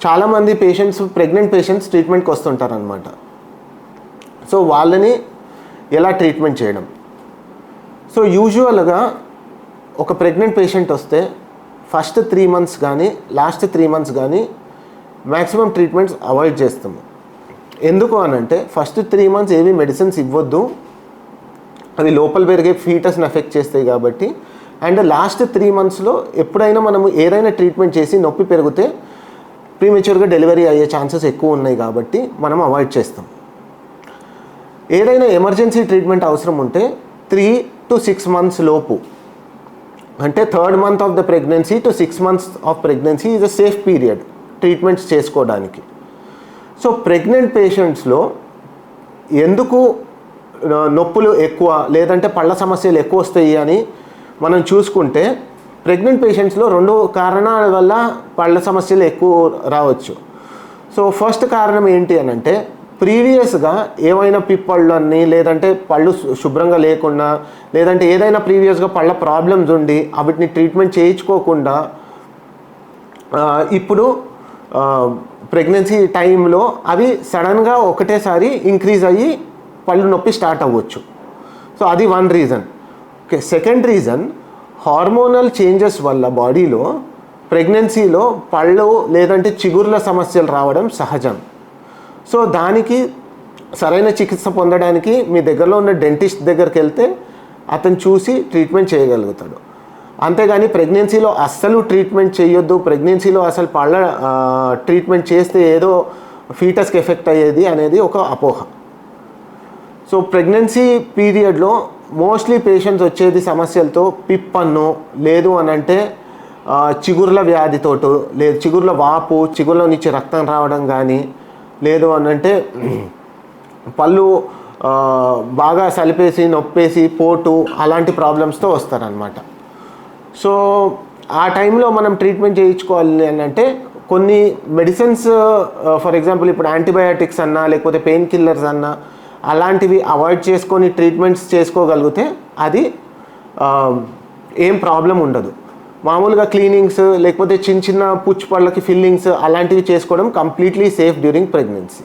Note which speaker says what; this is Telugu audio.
Speaker 1: చాలామంది పేషెంట్స్ ప్రెగ్నెంట్ పేషెంట్స్ ట్రీట్మెంట్కి వస్తుంటారనమాట సో వాళ్ళని ఎలా ట్రీట్మెంట్ చేయడం? సో యూజువల్గా ఒక ప్రెగ్నెంట్ పేషెంట్ వస్తే ఫస్ట్ త్రీ మంత్స్ కానీ లాస్ట్ త్రీ మంత్స్ కానీ మ్యాక్సిమం ట్రీట్మెంట్స్ అవాయిడ్ చేస్తాము ఎందుకు అనంటే ఫస్ట్ త్రీ మంత్స్ ఏవి మెడిసిన్స్ ఇవ్వద్దు అవి లోపల పెరిగే ఫీటస్ని ఎఫెక్ట్ చేస్తాయి కాబట్టి అండ్ లాస్ట్ త్రీ మంత్స్లో ఎప్పుడైనా మనము ఏదైనా ట్రీట్మెంట్ చేసి నొప్పి పెరిగితే ప్రీమెచ్యూర్గా డెలివరీ అయ్యే ఛాన్సెస్ ఎక్కువ ఉన్నాయి కాబట్టి మనం అవాయిడ్ చేస్తాం. ఏదైనా ఎమర్జెన్సీ ట్రీట్మెంట్ అవసరం ఉంటే త్రీ టు సిక్స్ మంత్స్ లోపు అంటే third month of the pregnancy to six months of pregnancy is a safe period treatments చేసుకోవడానికి. సో ప్రెగ్నెంట్ పేషెంట్స్లో ఎందుకు నొప్పులు ఎక్కువ లేదంటే పళ్ళ సమస్యలు ఎక్కువ వస్తాయి అని మనం చూసుకుంటే ప్రెగ్నెంట్ పేషెంట్స్లో రెండు కారణాల వల్ల పళ్ళ సమస్యలు ఎక్కువ రావచ్చు. సో ఫస్ట్ కారణం ఏంటి అని అంటే ప్రీవియస్గా ఏమైనా పిప్పళ్ళు అన్నీ లేదంటే పళ్ళు శుభ్రంగా లేకుండా లేదంటే ఏదైనా ప్రీవియస్గా పళ్ళ ప్రాబ్లమ్స్ ఉండి వాటిని ట్రీట్మెంట్ చేయించుకోకుండా ఇప్పుడు ప్రెగ్నెన్సీ టైంలో అవి సడన్గా ఒకటేసారి ఇంక్రీజ్ అయ్యి పళ్ళు నొప్పి స్టార్ట్ అవ్వచ్చు. సో అది one reason. Okay second reason hormonal changes వల్ల బాడీలో ప్రెగ్నెన్సీలో పళ్ళు లేదంటే చిగుర్ల సమస్యలు రావడం సహజం. సో దానికి సరైన చికిత్స పొందడానికి మీ దగ్గరలో ఉన్న డెంటిస్ట్ దగ్గరికి వెళ్తే అతను చూసి ట్రీట్మెంట్ చేయగలుగుతాడు. అంతేగాని ప్రెగ్నెన్సీలో అస్సలు ట్రీట్మెంట్ చేయొద్దు. ప్రెగ్నెన్సీలో అసలు పళ్ళ ట్రీట్మెంట్ చేస్తే ఏదో ఫీటస్కి ఎఫెక్ట్ అయ్యేది అనేది ఒక అపోహ. సో ప్రెగ్నెన్సీ పీరియడ్లో మోస్ట్లీ పేషెంట్స్ వచ్చేది సమస్యలతో పిప్పన్ను లేదు అని అంటే చిగుర్ల వ్యాధితోటి లేదు చిగుర్ల వాపు చిగుర్ల నుంచి రక్తం రావడం కానీ లేదు అని అంటే పళ్ళు బాగా సలిపేసి నొప్పేసి పోటు అలాంటి ప్రాబ్లమ్స్తో వస్తారనమాట సో ఆ టైంలో మనం ట్రీట్మెంట్ చేయించుకోవాలి అని అంటే కొన్ని మెడిసిన్స్ ఫర్ ఎగ్జాంపుల్ ఇప్పుడు యాంటీబయాటిక్స్ అన్నా లేకపోతే పెయిన్ కిల్లర్స్ అన్నా అలాంటివి అవాయిడ్ చేసుకొని ట్రీట్మెంట్స్ చేసుకోగలిగితే అది ఏం ప్రాబ్లం ఉండదు. మామూలుగా క్లీనింగ్స్ లేకపోతే చిన్న చిన్న పుచ్చు పళ్ళకి ఫిల్లింగ్స్ అలాంటివి చేసుకోవడం కంప్లీట్లీ సేఫ్ డ్యూరింగ్ ప్రెగ్నెన్సీ